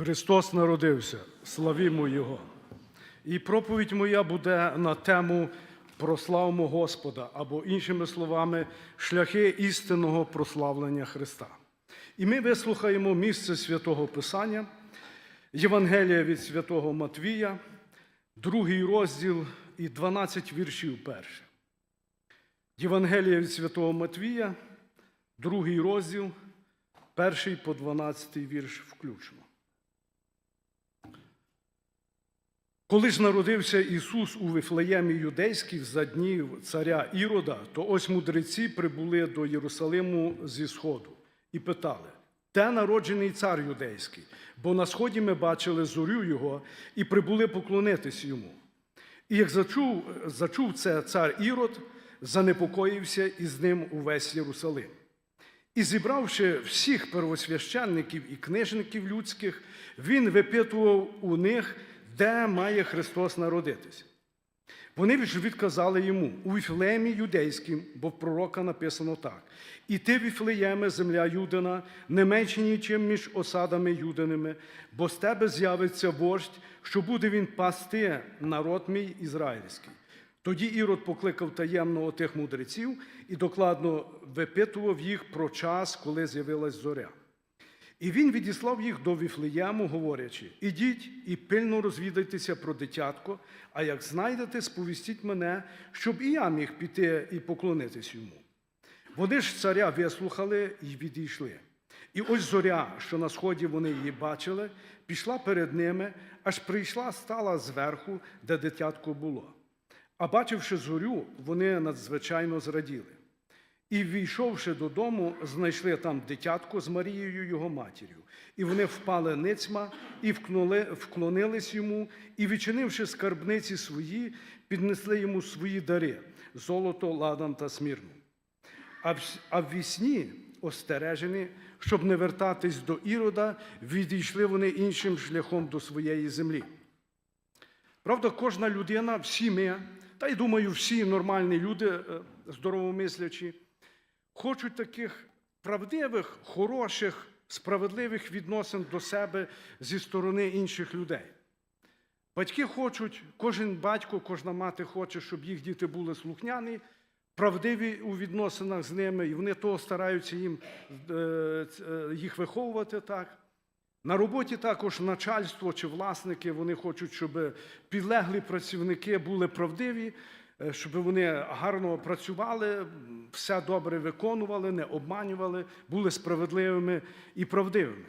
Христос народився, славімо Його. І проповідь моя буде на тему прославмо Господа, або, іншими словами, шляхи істинного прославлення Христа. І ми вислухаємо місце святого Писання, Євангелія від святого Матвія, другий розділ і 12 віршів перше. Євангелія від святого Матвія, другий розділ, перший по 12 вірш включно. Коли ж народився Ісус у Вифлеємі юдейських за днів царя Ірода, то ось мудреці прибули до Єрусалиму зі сходу і питали: де народжений цар юдейський? Бо на сході ми бачили зорю його і прибули поклонитись йому. І як зачув, зачув це цар Ірод, занепокоївся і з ним увесь Єрусалим. І зібравши всіх первосвященників і книжників людських, він випитував у них, де має Христос народитися. Вони ж відказали йому у Віфлеємі юдейським, бо в пророка написано так: І ти, Віфлеєме, земля Юдина, не менше нічим між осадами юдиними, бо з тебе з'явиться вождь, що буде він пасти народ мій ізраїльський. Тоді Ірод покликав таємно отих мудреців і докладно випитував їх про час, коли з'явилась зоря. І він відіслав їх до Віфлеєму, говорячи: Ідіть і пильно розвідайтеся про дитятко, а як знайдете, сповістіть мене, щоб і я міг піти і поклонитись йому. Вони ж царя вислухали і відійшли. І ось зоря, що на сході вони її бачили, пішла перед ними, аж прийшла, стала зверху, де дитятко було. А бачивши зорю, вони надзвичайно зраділи. І, війшовши додому, знайшли там дитятко з Марією його матір'ю. І вони впали ницьма і вклонились йому, і, відчинивши скарбниці свої, піднесли йому свої дари золото, ладан та смірну. А в, вісні, остережені, щоб не вертатись до Ірода, відійшли вони іншим шляхом до своєї землі. Правда, кожна людина, всі ми, та й думаю, всі нормальні люди, е, здоровомислячі, хочуть таких правдивих, хороших, справедливих відносин до себе зі сторони інших людей. Батьки хочуть, кожен батько, кожна мати хоче, щоб їх діти були слухняні, правдиві у відносинах з ними, і вони того стараються їм, е, е, їх виховувати так. На роботі також начальство чи власники вони хочуть, щоб підлеглі працівники були правдиві, щоб вони гарно працювали, все добре виконували, не обманювали, були справедливими і правдивими.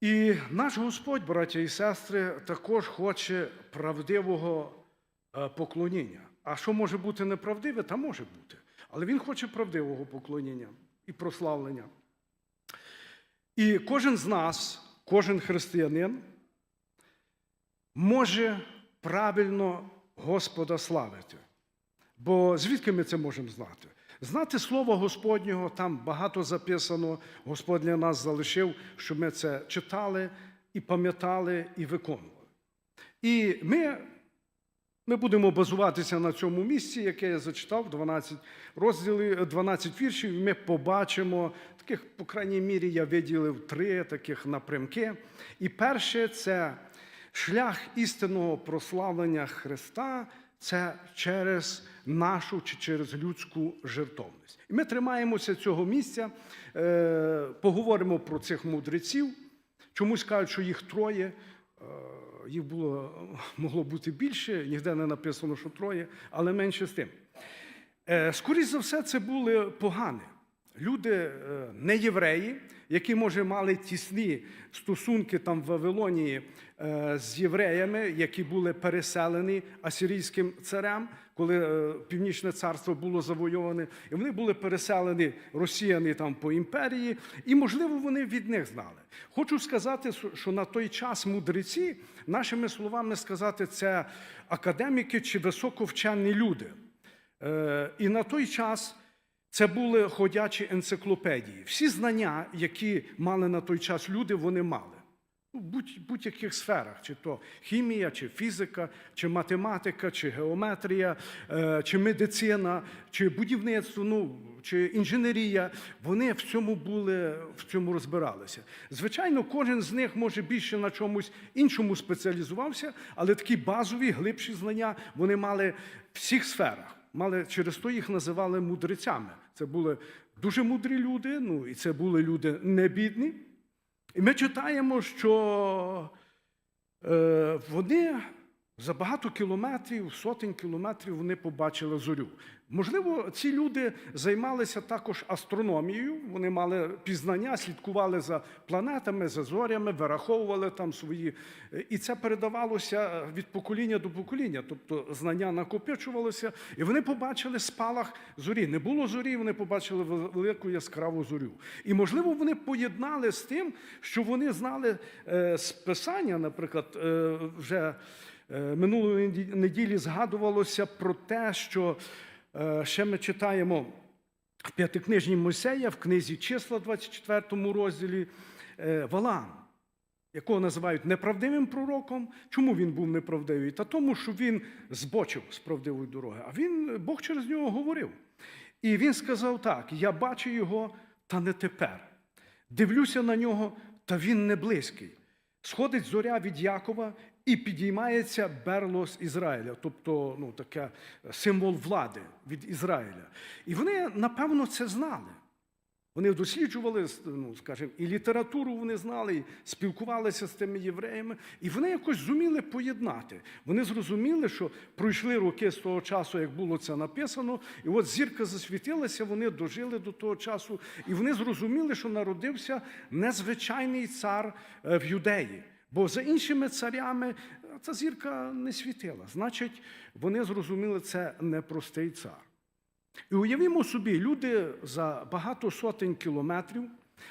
І наш Господь, браття і сестри, також хоче правдивого е, поклоніння. А що може бути неправдиве, та може бути. Але Він хоче правдивого поклоніння і прославлення. І кожен з нас, кожен християнин, може правильно Господа славити. Бо звідки ми це можемо знати? Знати Слово Господнього, там багато записано, Господь для нас залишив, щоб ми це читали і пам'ятали і виконували. І ми, ми будемо базуватися на цьому місці, яке я зачитав, 12 розділів, 12 віршів, і ми побачимо таких, по крайній мірі, я виділив три таких напрямки. І перше це шлях істинного прославлення Христа. Це через нашу чи через людську жертовність. І ми тримаємося цього місця, е, поговоримо про цих мудреців. Чомусь кажуть, що їх троє, е, їх було, могло бути більше, ніде не написано, що троє, але менше з тим. Е, Скоріше за все, це були погани. Люди е, не євреї, які, може, мали тісні стосунки там в Вавилонії е, з євреями, які були переселені асирійським царем, коли е, північне царство було завойоване, і вони були переселені, розсіяні там по імперії, і, можливо, вони від них знали. Хочу сказати, що на той час мудреці, нашими словами сказати, це академіки чи високовчені люди. І на той час це були ходячі енциклопедії. Всі знання, які мали на той час люди, вони мали. у будь- будь-яких сферах, чи то хімія, чи фізика, чи математика, чи геометрія, е, чи медицина, чи будівництво, ну, чи інженерія. Вони в цьому були, в цьому розбиралися. Звичайно, кожен з них може більше на чомусь іншому спеціалізувався, але такі базові, глибші знання вони мали в всіх сферах. Мали через то їх називали мудрецями. Це були дуже мудрі люди, ну і це були люди небідні. І ми читаємо, що е, вони за багато кілометрів, сотень кілометрів вони побачили зорю. Можливо, ці люди займалися також астрономією, вони мали пізнання, слідкували за планетами, за зорями, вираховували там свої. І це передавалося від покоління до покоління, тобто знання накопичувалося, і вони побачили спалах зорі. Не було зорі, вони побачили велику яскраву зорю. І, можливо, вони поєднали з тим, що вони знали е, з писання, наприклад, е, вже минулої неділі згадувалося про те, що е, ще ми читаємо в п'ятикнижній Мойсея, в книзі числа, 24 розділі, е, Валаам, якого називають неправдивим пророком. Чому він був неправдивий? Та тому, що він збочив з правдивої дороги. А він, Бог через нього говорив. І він сказав так: я бачу його, та не тепер. Дивлюся на нього, та він не близький. Сходить зоря від Якова і підіймається берло з Ізраїля, тобто ну, таке символ влади від Ізраїля. І вони, напевно, це знали. Вони досліджували, ну, скажімо, і літературу вони знали, і спілкувалися з тими євреями, і вони якось зуміли поєднати. Вони зрозуміли, що пройшли роки з того часу, як було це написано, і от зірка засвітилася, вони дожили до того часу, і вони зрозуміли, що народився незвичайний цар е, в юдеї. Бо за іншими царями ця зірка не світила. Значить, вони зрозуміли, це непростий цар. І уявімо собі, люди за багато сотень кілометрів.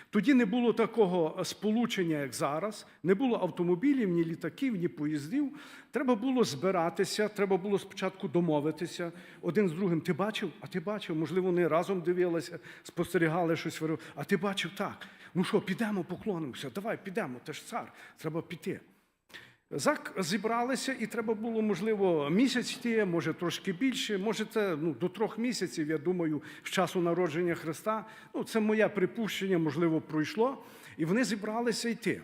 Тоді не було такого сполучення, як зараз, не було автомобілів, ні літаків, ні поїздів. Треба було збиратися, треба було спочатку домовитися один з другим. Ти бачив? А ти бачив? Можливо, вони разом дивилися, спостерігали щось. А ти бачив так. Ну що, підемо, поклонимося. Давай, підемо, ти ж цар, треба піти. Зак зібралися, і треба було, можливо, місяць йти, може трошки більше, може це ну, до трьох місяців, я думаю, з часу народження Христа. Ну, це моє припущення, можливо, пройшло. І вони зібралися йти.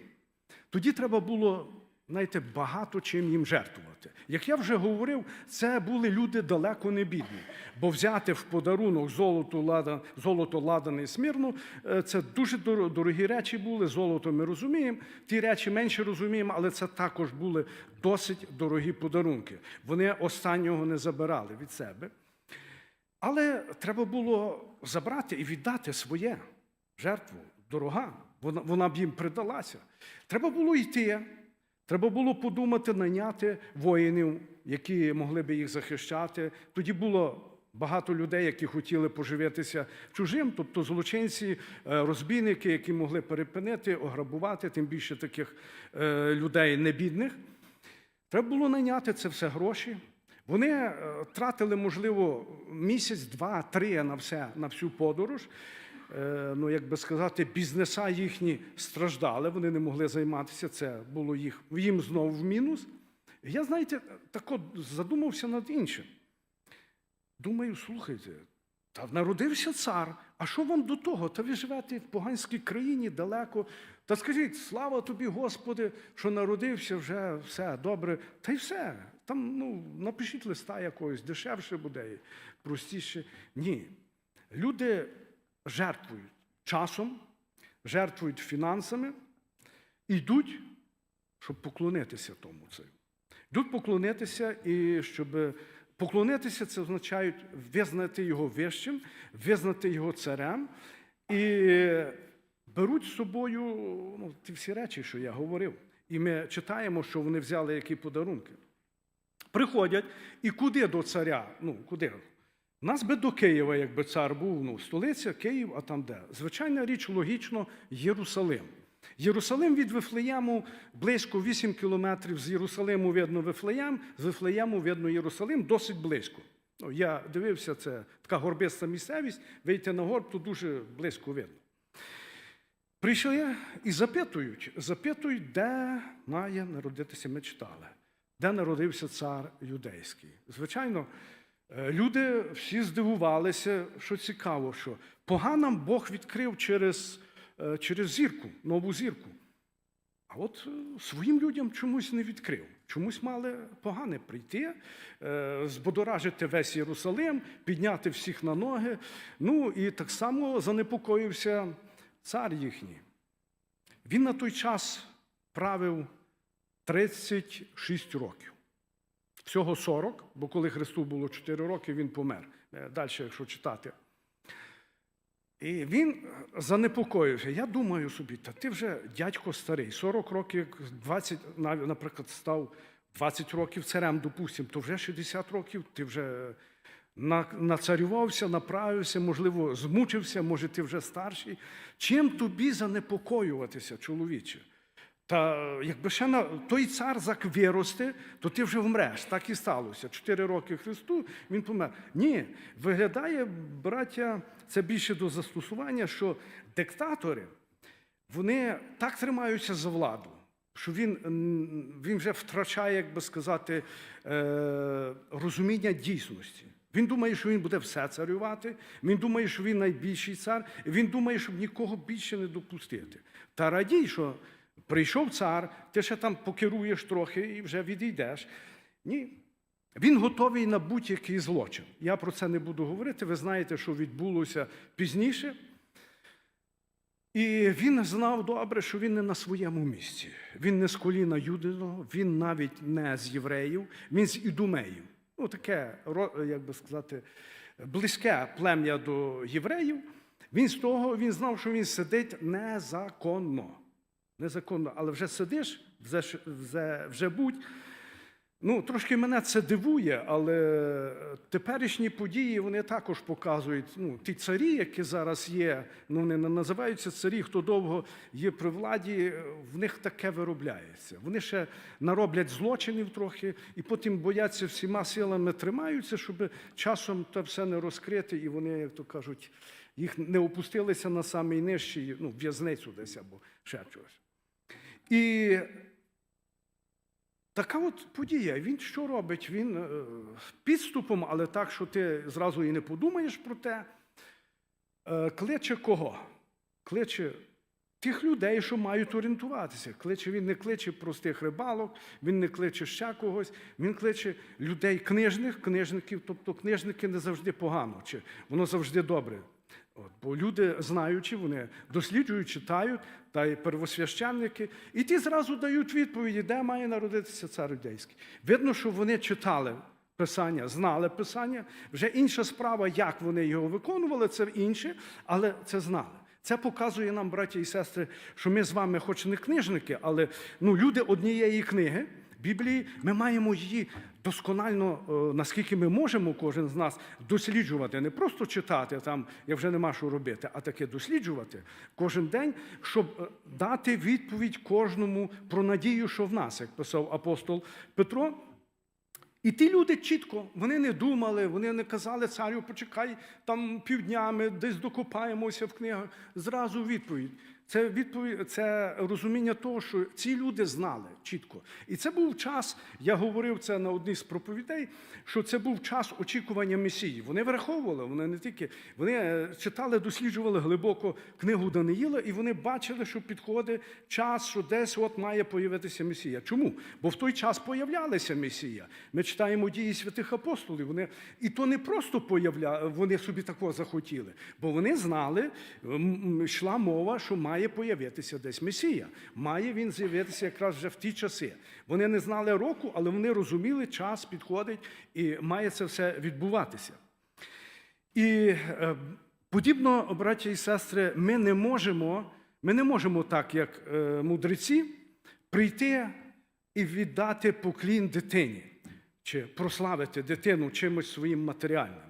Тоді треба було, знаєте, багато чим їм жертвувати. Як я вже говорив, це були люди далеко не бідні. Бо взяти в подарунок золото, лада, золото ладане і смірно, е, це дуже дорогі речі були. Золото ми розуміємо, ті речі менше розуміємо, але це також були досить дорогі подарунки. Вони останнього не забирали від себе. Але треба було забрати і віддати своє жертву дорога. Вона, вона б їм придалася. Треба було йти. Треба було подумати, наняти воїнів, які могли би їх захищати. Тоді було багато людей, які хотіли поживитися чужим, тобто злочинці, е, розбійники, які могли перепинити, ограбувати, тим більше таких е, людей небідних. Треба було найняти це все гроші. Вони е, тратили, можливо, місяць, два, три на все, на всю подорож. Е, Ну, як би сказати, бізнеса їхні страждали, вони не могли займатися. Це було їх їм знову в мінус. Я, знаєте, так от задумався над іншим. Думаю, слухайте, та народився цар. А що вам до того? Та ви живете в поганській країні далеко. Та скажіть, слава тобі, Господи, що народився вже все добре. Та й все. Там ну, напишіть листа якогось, дешевше буде, простіше. Ні. Люди жертвують часом, жертвують фінансами, йдуть, щоб поклонитися тому царю. Йдуть поклонитися, і щоб поклонитися, це означає визнати його вищим, визнати його царем, і беруть з собою ну, ті всі речі, що я говорив. І ми читаємо, що вони взяли які подарунки. Приходять і куди до царя? Ну, куди? Нас би до Києва, якби цар був, ну, столиця, Київ, а там де? Звичайна річ, логічно, Єрусалим. Єрусалим від Вифлеєму близько 8 кілометрів. З Єрусалиму видно Вифлеєм, з Вифлеєму видно Єрусалим досить близько. Ну, я дивився, це така горбиста місцевість, вийти на горб, то дуже близько видно. Прийшли і запитують, запитують, де має народитися, ми читали, де народився цар юдейський. Звичайно, люди всі здивувалися, що цікаво, що поганам Бог відкрив через, е, через зірку, нову зірку. А от е, своїм людям чомусь не відкрив. Чомусь мали погане прийти, е, збодоражити весь Єрусалим, підняти всіх на ноги. Ну і так само занепокоївся цар їхній. Він на той час правив 36 років. Всього 40, бо коли Христу було 4 роки, він помер. Е, Далі, якщо читати. І він занепокоївся. Я думаю собі, та ти вже дядько старий, 40 років, як 20, наприклад, став 20 років царем, допустимо, то вже 60 років, ти вже нацарювався, направився, можливо, змучився, може, ти вже старший. Чим тобі занепокоюватися, чоловіче? Та якби ще на той цар зак виросте, то ти вже вмреш. Так і сталося. Чотири роки Христу він помер. Ні, виглядає, браття, це більше до застосування, що диктатори вони так тримаються за владу, що він, він вже втрачає, як би сказати, е, розуміння дійсності. Він думає, що він буде все царювати. Він думає, що він найбільший цар. Він думає, щоб нікого більше не допустити. Та радій, що прийшов цар, ти ще там покеруєш трохи і вже відійдеш. Ні. Він готовий на будь-який злочин. Я про це не буду говорити. Ви знаєте, що відбулося пізніше. І він знав добре, що він не на своєму місці. Він не з коліна Юдиного, він навіть не з євреїв, він з ідумеїв. Ну, таке, як би сказати, близьке плем'я до євреїв. Він з того він знав, що він сидить незаконно. Незаконно, але вже сидиш, вже, вже, вже будь. Ну, трошки мене це дивує, але теперішні події вони також показують. Ну, ті царі, які зараз є, ну вони не називаються царі, хто довго є при владі, в них таке виробляється. Вони ще нароблять злочинів трохи, і потім бояться всіма силами тримаються, щоб часом це все не розкрити, і вони, як то кажуть, їх не опустилися на самий нижчий, ну, в'язницю десь або ще чогось. І Така от подія. Він що робить? Він е, підступом, але так, що ти зразу і не подумаєш про те. Е, Кличе кого? Кличе тих людей, що мають орієнтуватися. Кличе, він не кличе простих рибалок, він не кличе ще когось, він кличе людей книжних, книжників, тобто книжники не завжди погано, чи воно завжди добре. От, бо люди, знаючи, вони досліджують, читають, та й первосвященники, і ті зразу дають відповіді, де має народитися цар юдейський. Видно, що вони читали Писання, знали Писання. Вже інша справа, як вони його виконували, це інше, але це знали. Це показує нам, браті і сестри, що ми з вами, хоч не книжники, але ну, люди однієї книги. Біблії ми маємо її досконально, е, наскільки ми можемо, кожен з нас досліджувати, не просто читати там, як вже нема що робити, а таке досліджувати кожен день, щоб е, дати відповідь кожному про надію, що в нас, як писав апостол Петро. І ті люди чітко, вони не думали, вони не казали царю, почекай там півднями, десь докопаємося в книгах. Зразу відповідь. Це відповідь, це розуміння того, що ці люди знали чітко. І це був час, я говорив це на одній з проповідей, що це був час очікування Месії. Вони враховували, вони не тільки вони е, читали, досліджували глибоко книгу Даниїла, і вони бачили, що підходить час, що десь от має появитися Месія. Чому? Бо в той час появлялися Месія. Ми читаємо дії святих апостолів. Вони і то не просто появля... вони собі такого захотіли, бо вони знали, йшла мова, що має появитися десь Месія. Має він з'явитися якраз вже в ті часи. Вони не знали року, але вони розуміли, час підходить і має це все відбуватися. І е, подібно, браття і сестри, ми не можемо, ми не можемо так, як е, мудреці, прийти і віддати поклін дитині, чи прославити дитину чимось своїм матеріальним.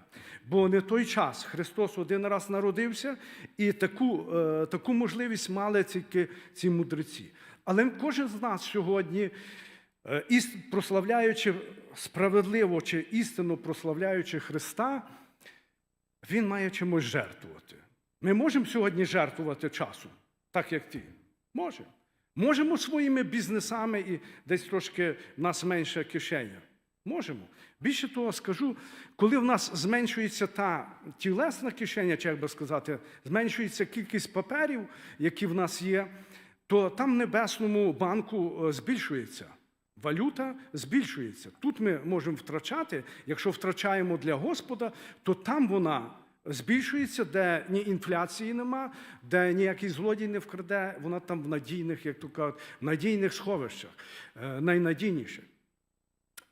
Бо не той час Христос один раз народився, і таку, е, таку можливість мали тільки ці мудреці. Але кожен з нас сьогодні, е, прославляючи справедливо чи істинно прославляючи Христа, він має чимось жертвувати. Ми можемо сьогодні жертвувати часом. так як ти? Можемо. Можемо своїми бізнесами і десь трошки в нас менша кишеня. Можемо. Більше того, скажу, коли в нас зменшується та тілесна кишеня, чи як би сказати, зменшується кількість паперів, які в нас є, то там в небесному банку е, збільшується. Валюта збільшується. Тут ми можемо втрачати. Якщо втрачаємо для Господа, то там вона збільшується, де ні інфляції нема, де ніякий злодій не вкраде, вона там в надійних, як то кажуть, в надійних сховищах, е, найнадійніше.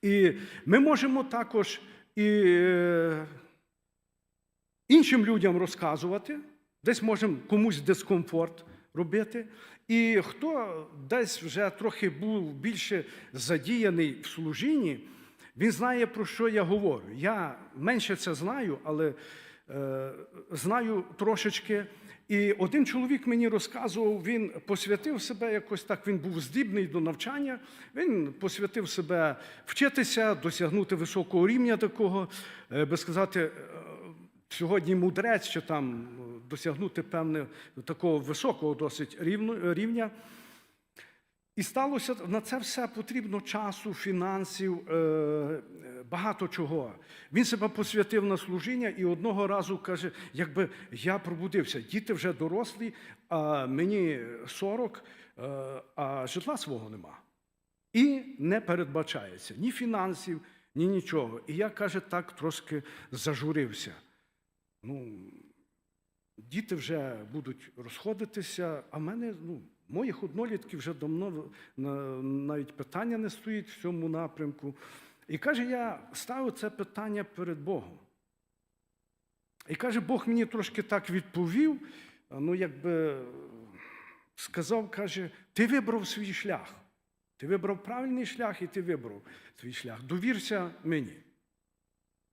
І ми можемо також і е, іншим людям розказувати, десь можемо комусь дискомфорт робити. І хто десь вже трохи був більше задіяний в служінні, він знає, про що я говорю. Я менше це знаю, але е, знаю трошечки. І один чоловік мені розказував, він посвятив себе якось так, він був здібний до навчання, він посвятив себе вчитися, досягнути високого рівня такого, е, би сказати, е, сьогодні мудрець, чи там е, досягнути певне такого високого досить рівня. І сталося на це все потрібно часу, фінансів, е, е, багато чого. Він себе посвятив на служіння і одного разу каже: якби я пробудився, діти вже дорослі, а мені 40, е, а житла свого нема. І не передбачається ні фінансів, ні нічого. І я каже, так трошки зажурився. Ну, діти вже будуть розходитися, а в мене, ну, моїх однолітків вже давно навіть питання не стоїть в цьому напрямку. І каже, я ставив це питання перед Богом. І каже, Бог мені трошки так відповів, ну, якби сказав, каже, ти вибрав свій шлях. Ти вибрав правильний шлях і ти вибрав свій шлях. Довірся мені.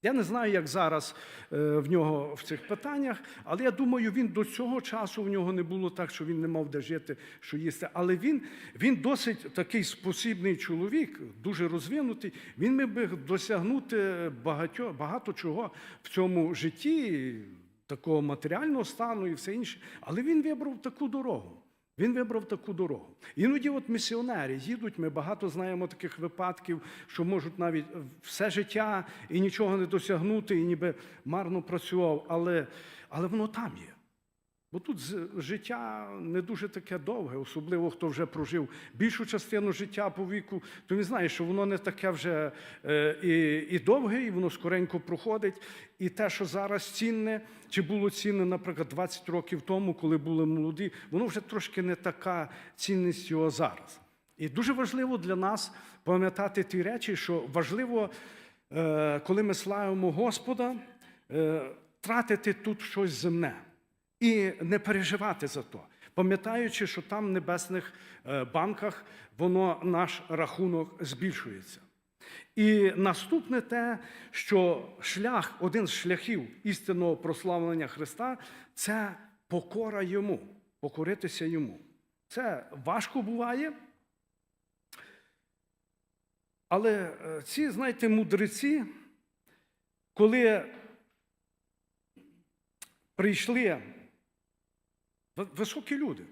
Я не знаю, як зараз е, в нього в цих питаннях, але я думаю, він до цього часу в нього не було так, що він не мав де жити, що їсти. Але він, він досить такий спосібний чоловік, дуже розвинутий. Він міг би досягнути багато, багато чого в цьому житті, такого матеріального стану і все інше. Але він вибрав таку дорогу. Він вибрав таку дорогу. Іноді, от місіонери їдуть, ми багато знаємо таких випадків, що можуть навіть все життя і нічого не досягнути, і ніби марно працював, але, але воно там є. Бо тут життя не дуже таке довге, особливо хто вже прожив більшу частину життя по віку, то він знає, що воно не таке вже е, і, і довге, і воно скоренько проходить. І те, що зараз цінне, чи було цінне, наприклад, 20 років тому, коли були молоді, воно вже трошки не така цінність його зараз. І дуже важливо для нас пам'ятати ті речі, що важливо, е, коли ми славимо Господа, е, тратити тут щось земне і не переживати за то, пам'ятаючи, що там в небесних е, банках воно наш рахунок збільшується. І наступне те, що шлях, один з шляхів істинного прославлення Христа це покора йому, покоритися йому. Це важко буває. Але е, ці, знаєте, мудреці, коли прийшли високі люди.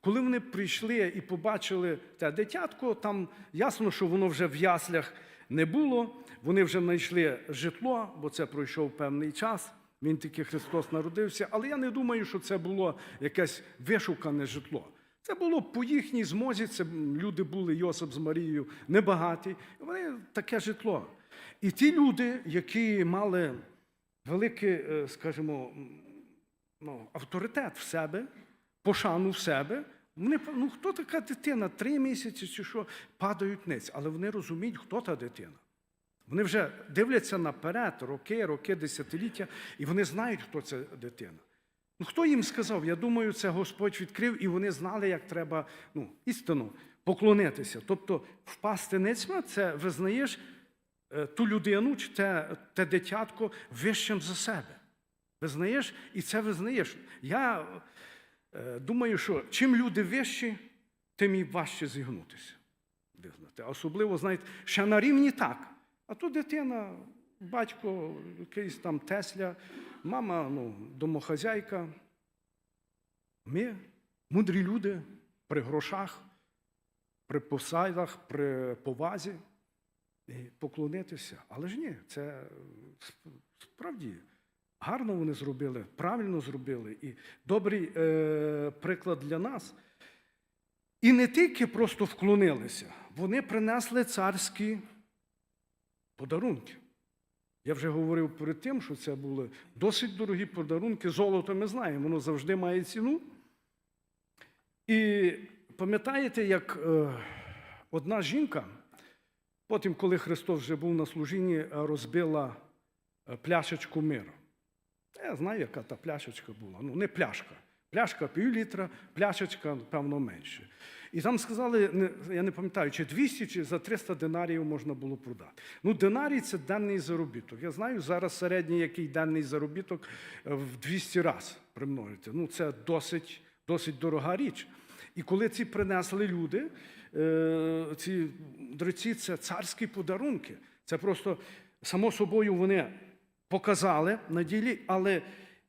Коли вони прийшли і побачили те дитятко, там ясно, що воно вже в яслях не було. Вони вже знайшли житло, бо це пройшов певний час. Він тільки Христос народився. Але я не думаю, що це було якесь вишукане житло. Це було по їхній змозі. Це люди були Йосип з Марією небагаті. Вони таке житло. І ті люди, які мали великий, е, скажімо, ну, авторитет в себе, пошану в себе. Вони, ну, хто така дитина? Три місяці чи що падають ниць, але вони розуміють, хто та дитина. Вони вже дивляться наперед, роки, роки, десятиліття, і вони знають, хто це дитина. Ну, хто їм сказав? Я думаю, це Господь відкрив, і вони знали, як треба ну, істину поклонитися. Тобто, впасти ницьма це визнаєш е, ту людину чи те, те дитятко вищим за себе. Визнаєш і це визнаєш. Я думаю, що чим люди вищі, тим і важче зігнутися. Визнати. А Особливо, знаєте, ще на рівні так. А то дитина, батько, якийсь там Тесля, мама ну, домохазяйка. Ми мудрі люди при грошах, при посадах, при повазі і поклонитися. Але ж ні, це е, справді гарно вони зробили, правильно зробили. І добрий е, приклад для нас. І не тільки просто вклонилися, вони принесли царські подарунки. Я вже говорив перед тим, що це були досить дорогі подарунки. Золото ми знаємо, воно завжди має ціну. І пам'ятаєте, як е, одна жінка, потім, коли Христос вже був на служінні, розбила е, пляшечку миру. Я знаю, яка та пляшечка була. Ну, не пляшка. Пляшка пів літра, пляшечка, певно, менше. І там сказали, я не пам'ятаю, чи 200, чи за 300 динаріїв можна було продати. Ну, динарій це денний заробіток. Я знаю, зараз середній який денний заробіток е, в 200 раз примножити. Ну, це досить, досить дорога річ. І коли ці принесли люди, е, ці дреці, це царські подарунки. Це просто само собою вони показали на ділі, але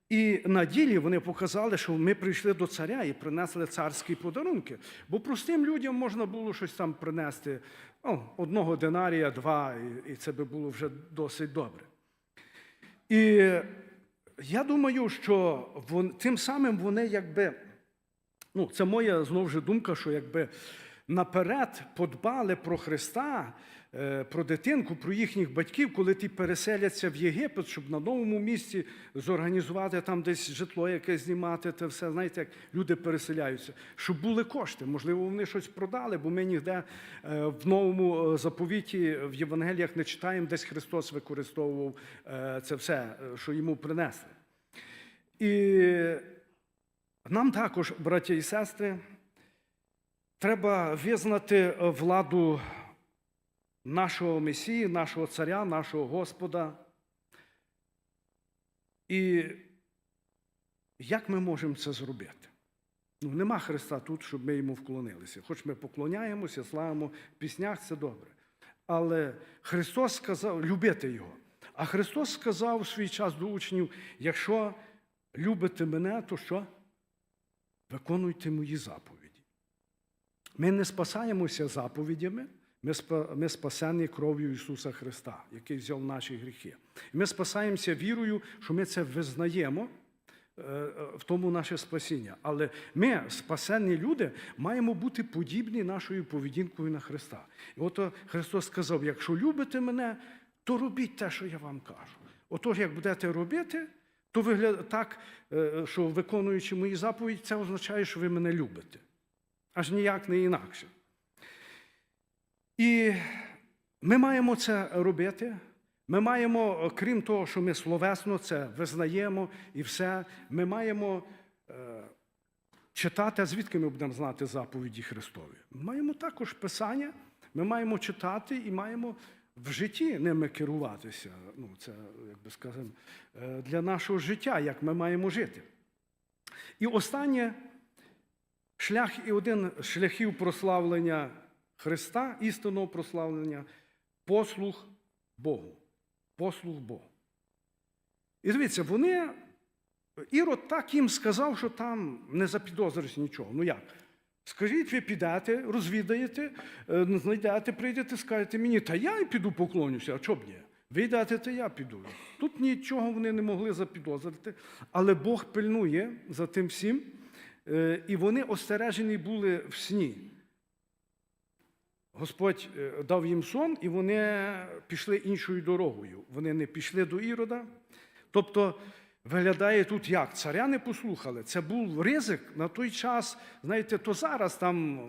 і на ділі вони показали, що ми прийшли до царя і принесли царські подарунки. Бо простим людям можна було щось там принести ну, одного динарія, два, і, це би було вже досить добре. І я думаю, що вон, тим самим вони якби. Ну, це моя знову ж думка, що якби наперед подбали про Христа, про дитинку, про їхніх батьків, коли ті переселяться в Єгипет, щоб на новому місці зорганізувати там десь житло, яке знімати, те все, знаєте, як люди переселяються, щоб були кошти. Можливо, вони щось продали, бо ми ніде е, в новому е, заповіті в Євангеліях не читаємо, десь Христос використовував е, це все, е, що йому принесли. І нам також, браття і сестри, треба визнати е, владу нашого Месії, нашого Царя, нашого Господа. І як ми можемо це зробити? Ну, нема Христа тут, щоб ми йому вклонилися. Хоч ми поклоняємося, славимо в піснях, це добре. Але Христос сказав любити Його. А Христос сказав у свій час до учнів: якщо любите мене, то що? Виконуйте мої заповіді. Ми не спасаємося заповідями, ми, спасені кров'ю Ісуса Христа, який взяв наші гріхи. Ми спасаємося вірою, що ми це визнаємо, е, в тому наше спасіння. Але ми, спасені люди, маємо бути подібні нашою поведінкою на Христа. І от Христос сказав: якщо любите мене, то робіть те, що я вам кажу. Отож, як будете робити, то вигляд так, е, що виконуючи мої заповіді, це означає, що ви мене любите. Аж ніяк не інакше. І ми маємо це робити. Ми маємо, крім того, що ми словесно це визнаємо і все, ми маємо е, читати, а звідки ми будемо знати заповіді Христові. Ми маємо також Писання, ми маємо читати і маємо в житті ними керуватися. Ну, це, як би сказати, е, для нашого життя, як ми маємо жити. І останнє шлях і один з шляхів прославлення Христа, істинного прославлення послуг Богу. Послуг Богу. І дивіться, вони, Ірод так їм сказав, що там не запідозриш нічого. Ну як? Скажіть, ви підете, розвідаєте, е, знайдете, прийдете, скажете мені, та я й піду поклонюся, а чого б ні? Ви йдете, то я піду. Тут нічого вони не могли запідозрити, але Бог пильнує за тим всім, е, і вони остережені були в сні. Господь е, дав їм сон, і вони пішли іншою дорогою. Вони не пішли до Ірода. Тобто, виглядає тут як? Царя не послухали. Це був ризик на той час, знаєте, то зараз там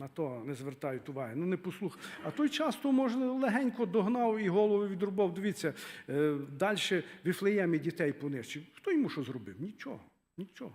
на то не звертають уваги, ну не послух. А той час то, може, легенько догнав і голову відрубав. Дивіться, е, далі Віфлеємі дітей понищив. Хто йому що зробив? Нічого, нічого.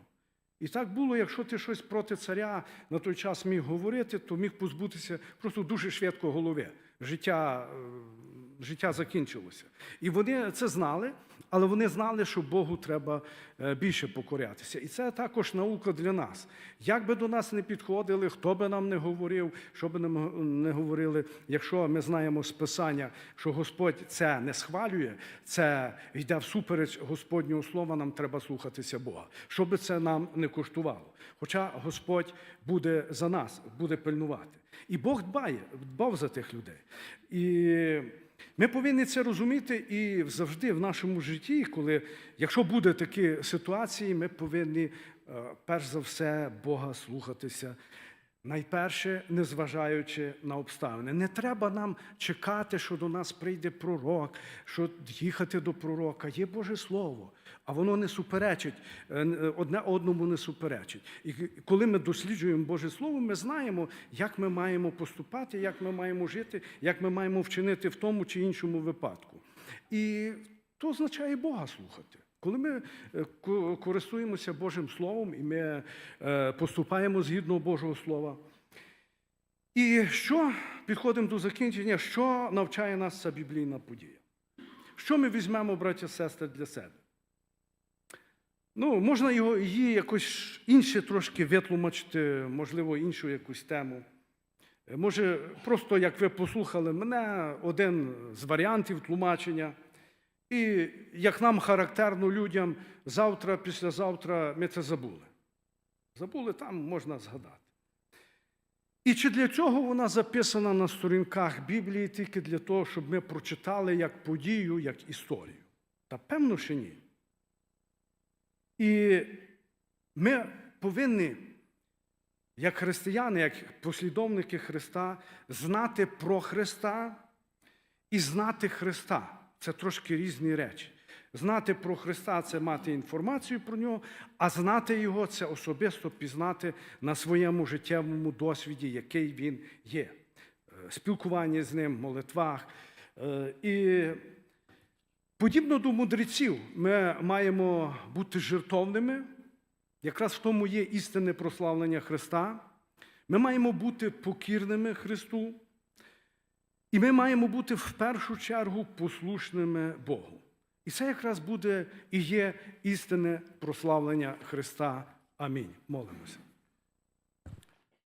І так було, якщо ти щось проти царя на той час міг говорити, то міг позбутися просто дуже швидко голови. Життя, е, життя закінчилося. І вони це знали, але вони знали, що Богу треба е, більше покорятися. І це також наука для нас. Як би до нас не підходили, хто би нам не говорив, що би нам не говорили, якщо ми знаємо з Писання, що Господь це не схвалює, це йде всупереч Господнього слова, нам треба слухатися Бога. Що би це нам не коштувало. Хоча Господь буде за нас, буде пильнувати. І Бог дбає, дбав за тих людей. І ми повинні це розуміти і завжди в нашому житті, коли, якщо буде такі ситуації, ми повинні е, перш за все Бога слухатися. Найперше, незважаючи на обставини. Не треба нам чекати, що до нас прийде пророк, що їхати до пророка. Є Боже Слово, а воно не суперечить, е, одне одному не суперечить. І коли ми досліджуємо Боже Слово, ми знаємо, як ми маємо поступати, як ми маємо жити, як ми маємо вчинити в тому чи іншому випадку. І то означає Бога слухати. Коли ми е, користуємося Божим Словом і ми е, поступаємо згідно Божого Слова. І що підходимо до закінчення, що навчає нас ця біблійна подія? Що ми візьмемо, браття сестри, для себе? Ну, можна його її якось інше трошки витлумачити, можливо, іншу якусь тему. Е, Може, просто як ви послухали мене, один з варіантів тлумачення. І як нам характерно людям, завтра, післязавтра ми це забули. Забули, там можна згадати. І чи для цього вона записана на сторінках Біблії тільки для того, щоб ми прочитали як подію, як історію? Та певно, що ні. І ми повинні, як християни, як послідовники Христа, знати про Христа і знати Христа. Це трошки різні речі. Знати про Христа це мати інформацію про нього, а знати Його це особисто пізнати на своєму життєвому досвіді, який він є. Е, Спілкування з ним, молитвах. Е, І подібно до мудреців, ми маємо бути жертовними. Якраз в тому є істинне прославлення Христа. Ми маємо бути покірними Христу. І ми маємо бути в першу чергу послушними Богу. І це якраз буде і є істинне прославлення Христа. Амінь. Молимося.